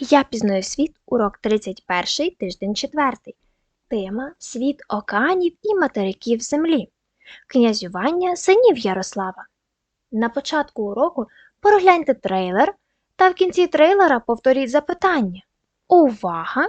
Я пізнаю світ, урок 31, тиждень 4. Тема Світ океанів і материків Землі. Князювання синів Ярослава. На початку уроку перегляньте трейлер та в кінці трейлера повторіть запитання. Увага!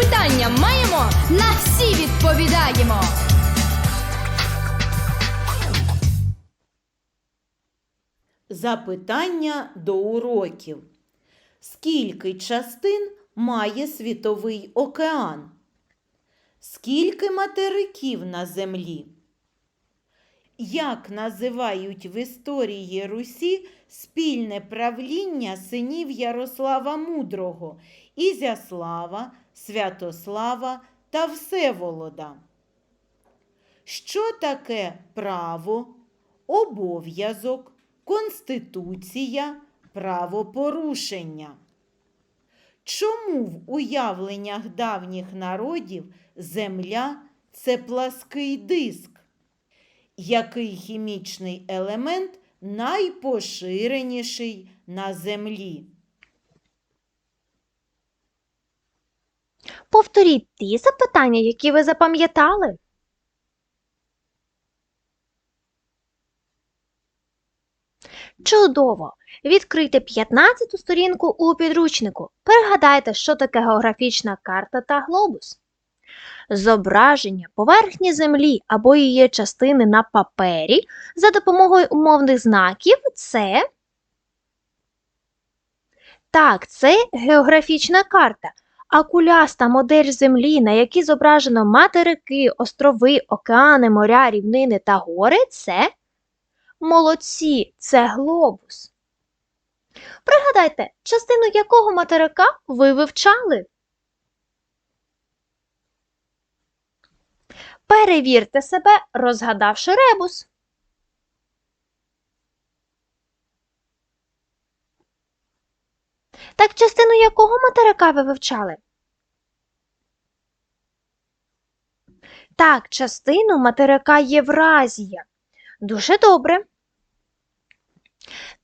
Запитання маємо, на всі відповідаємо. Запитання до уроків. Скільки частин має світовий океан? Скільки материків на землі? Як називають в історії Русі спільне правління синів Ярослава Мудрого, Ізяслава, Святослава та Всеволода? Що таке право, обов'язок, конституція, правопорушення? Чому в уявленнях давніх народів земля це плаский диск? Який хімічний елемент найпоширеніший на землі? Повторіть ті запитання, які ви запам'ятали. Чудово! Відкрийте 15 сторінку у підручнику. Пригадайте, що таке географічна карта та глобус. Зображення поверхні Землі або її частини на папері за допомогою умовних знаків це. Так, це географічна карта. А куляста модель Землі, на якій зображено материки, острови, океани, моря, рівнини та гори це молодці, це глобус. Пригадайте, частину якого материка ви вивчали? Перевірте себе, розгадавши ребус. Так частину якого материка ви вивчали? Так, частину материка Євразія. Дуже добре.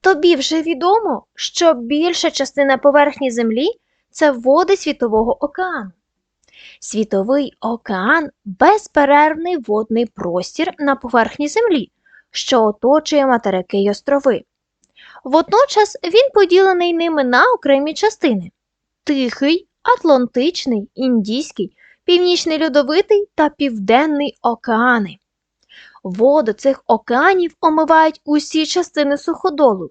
Тобі вже відомо, що більша частина поверхні Землі це води Світового океану. Світовий океан безперервний водний простір на поверхні Землі, що оточує материки й острови. Водночас він поділений ними на окремі частини: Тихий, Атлантичний, Індійський, Північний Льодовитий та Південний океани. Води цих океанів омивають усі частини суходолу,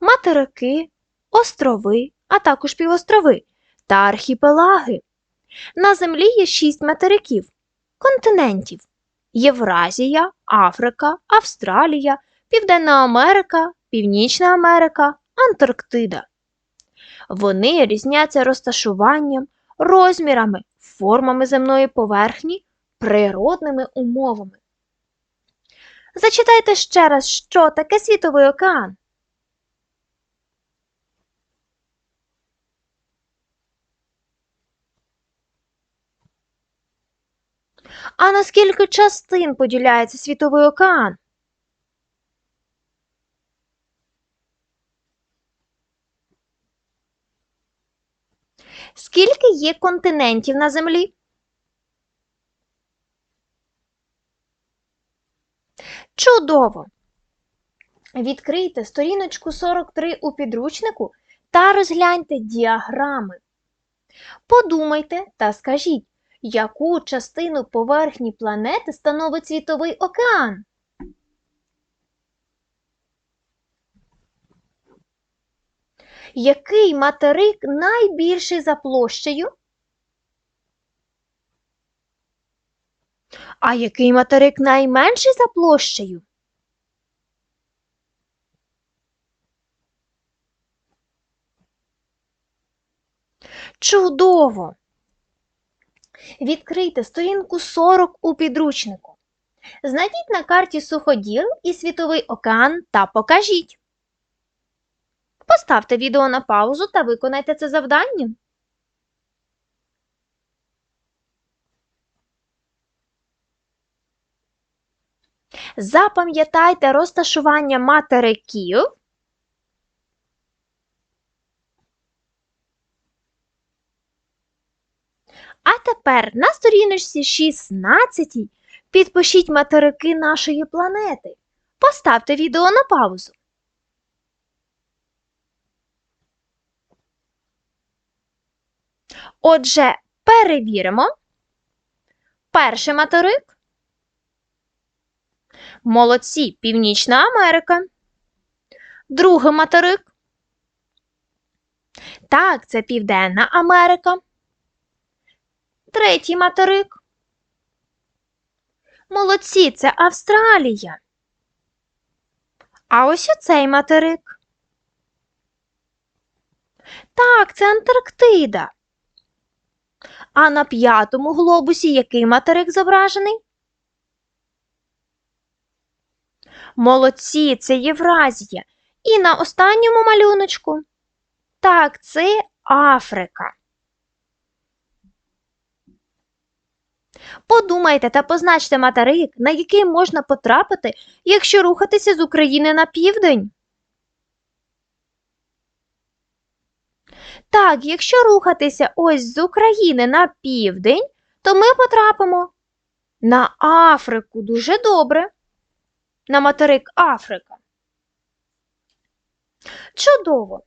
материки, острови, а також півострови та архіпелаги. На землі є шість материків, континентів Євразія, Африка, Австралія, Південна Америка, Північна Америка, Антарктида. Вони різняться розташуванням, розмірами, формами земної поверхні, природними умовами. Зачитайте ще раз, що таке світовий океан. А на скільки частин поділяється світовий океан? Скільки є континентів на Землі? Чудово! Відкрийте сторіночку 43 у підручнику та розгляньте діаграми. Подумайте та скажіть, яку частину поверхні планети становить Світовий океан? Який материк найбільший за площею? А який материк найменший за площею? Чудово! Відкрийте сторінку 40 у підручнику. Знайдіть на карті суходіл і світовий океан та покажіть. Поставте відео на паузу та виконайте це завдання. Запам'ятайте розташування материків. А тепер на сторіночці 16 підпишіть материки нашої планети. Поставте відео на паузу. Отже, перевіримо. Перший материк. Молодці, Північна Америка. Другий материк. Так, це Південна Америка. Третій материк. Молодці, це Австралія. А ось оцей материк. Так, це Антарктида. А на п'ятому глобусі який материк зображений? Молодці, це Євразія. І на останньому малюночку. Так, це Африка. Подумайте та позначте материк, на який можна потрапити, якщо рухатися з України на південь. Так, якщо рухатися ось з України на південь, то ми потрапимо на Африку дуже добре. На материк Африка. Чудово!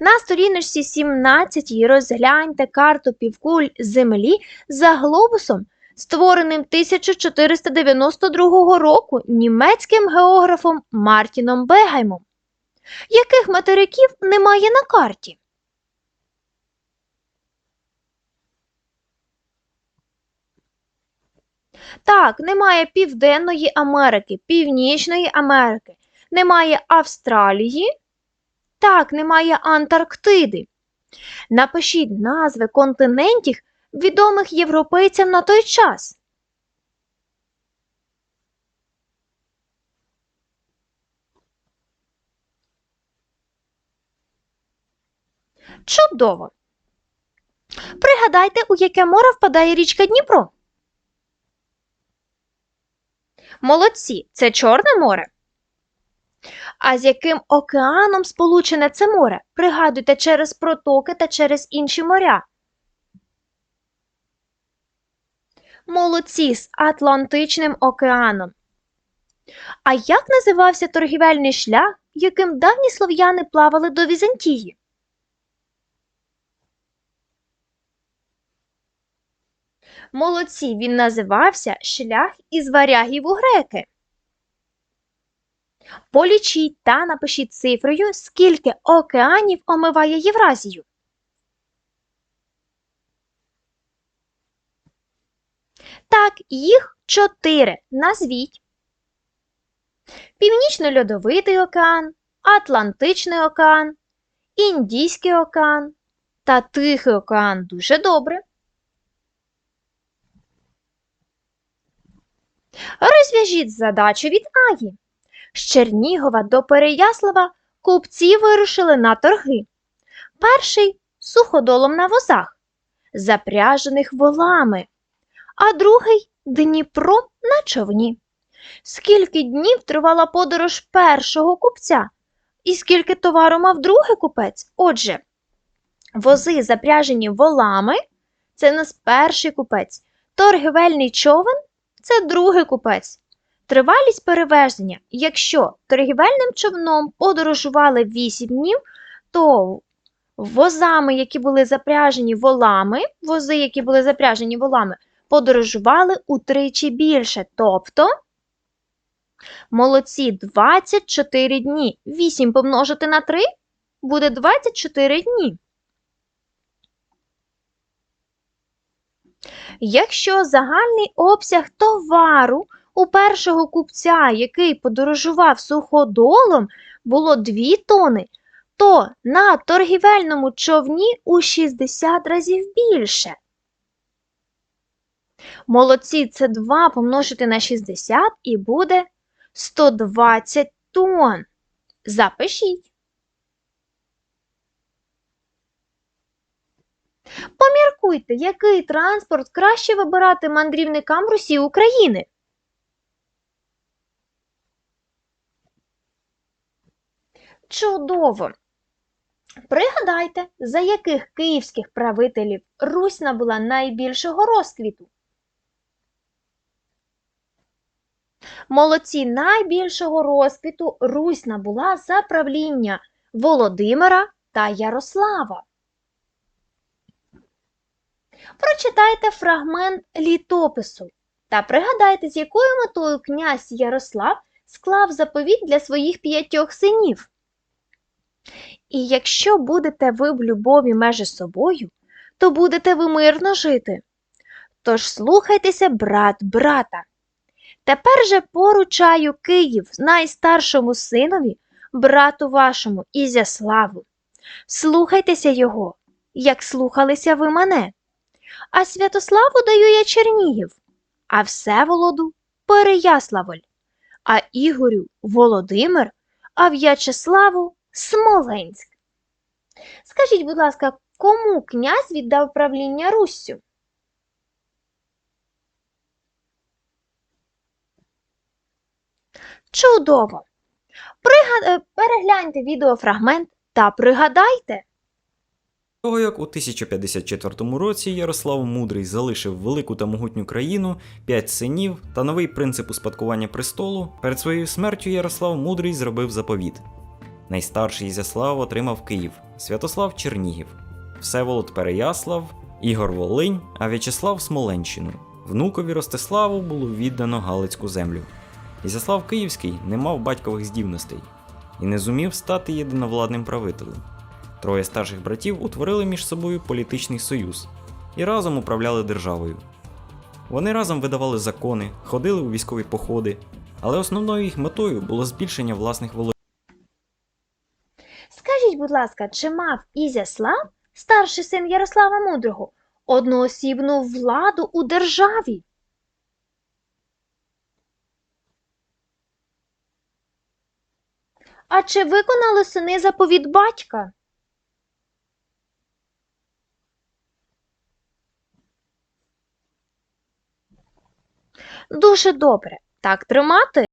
На сторіночці 17 розгляньте карту півкуль Землі за глобусом, створеним 1492 року німецьким географом Мартіном Бегаймом. Яких материків немає на карті? Так, немає Південної Америки, Північної Америки, немає Австралії. Так, немає Антарктиди. Напишіть назви континентів, відомих європейцям на той час. Чудово! Пригадайте, у яке море впадає річка Дніпро. Молодці, це Чорне море. А з яким океаном сполучене це море? Пригадуйте через протоки та через інші моря. Молодці з Атлантичним океаном. А як називався торгівельний шлях, яким давні слов'яни плавали до Візантії? Молодці, він називався шлях із варягів у греки. Полічіть та напишіть цифрою, скільки океанів омиває Євразію. Так, їх чотири. Назвіть. Північно-льодовитий океан, Атлантичний океан, Індійський океан та Тихий океан. Дуже добре. Розв'яжіть задачу від Аї. З Чернігова до Переяслава купці вирушили на торги. Перший суходолом на возах, запряжених волами, а другий Дніпро на човні. Скільки днів тривала подорож першого купця, і скільки товару мав другий купець? Отже, вози, запряжені волами, це нас перший купець, торгівельний човен це другий купець. Тривалість перевезення, якщо торгівельним човном подорожували 8 днів, то возами, які були запряжені волами, вози, які були запряжені волами, подорожували утричі більше. Тобто, молодці 24 дні. 8 помножити на 3 буде 24 дні. Якщо загальний обсяг товару у першого купця, який подорожував суходолом, було 2 тони, то на торгівельному човні у 60 разів більше. Молодці, це 2 помножити на 60 і буде 120 тонн. Запишіть. Поміркуйте, який транспорт краще вибирати мандрівникам Русі України. Чудово! Пригадайте, за яких київських правителів Русь набула найбільшого розквіту. Молодці найбільшого розквіту Русь набула за правління Володимира та Ярослава. Прочитайте фрагмент літопису та пригадайте, з якою метою князь Ярослав склав заповіт для своїх п'ятьох синів. І якщо будете ви в любові межі собою, то будете ви мирно жити. Тож слухайтеся, брат брата. Тепер же поручаю Київ найстаршому синові, брату вашому Ізяславу. Слухайтеся його, як слухалися ви мене. А Святославу даю я Чернігів, а Всеволоду Переяславль, а Ігорю Володимир, а В'ячеславу Смоленськ. Скажіть, будь ласка, кому князь віддав правління Руссю? Чудово! Е, Перегляньте відеофрагмент та пригадайте. Того як у 1054 році Ярослав Мудрий залишив велику та могутню країну, п'ять синів та новий принцип успадкування престолу, перед своєю смертю Ярослав Мудрий зробив заповіт. Найстарший Ізяслав отримав Київ, Святослав Чернігів, Всеволод Переяслав, Ігор Волинь, а В'ячеслав Смоленщину. Внукові Ростиславу було віддано Галицьку землю. Ізяслав Київський не мав батькових здібностей і не зумів стати єдиновладним правителем. Троє старших братів утворили між собою політичний союз і разом управляли державою. Вони разом видавали закони, ходили у військові походи, але основною їх метою було збільшення власних володінь. Скажіть, будь ласка, чи мав Ізяслав, старший син Ярослава Мудрого, одноосібну владу у державі? А чи виконали сини заповіт батька? Дуже добре. Так тримати.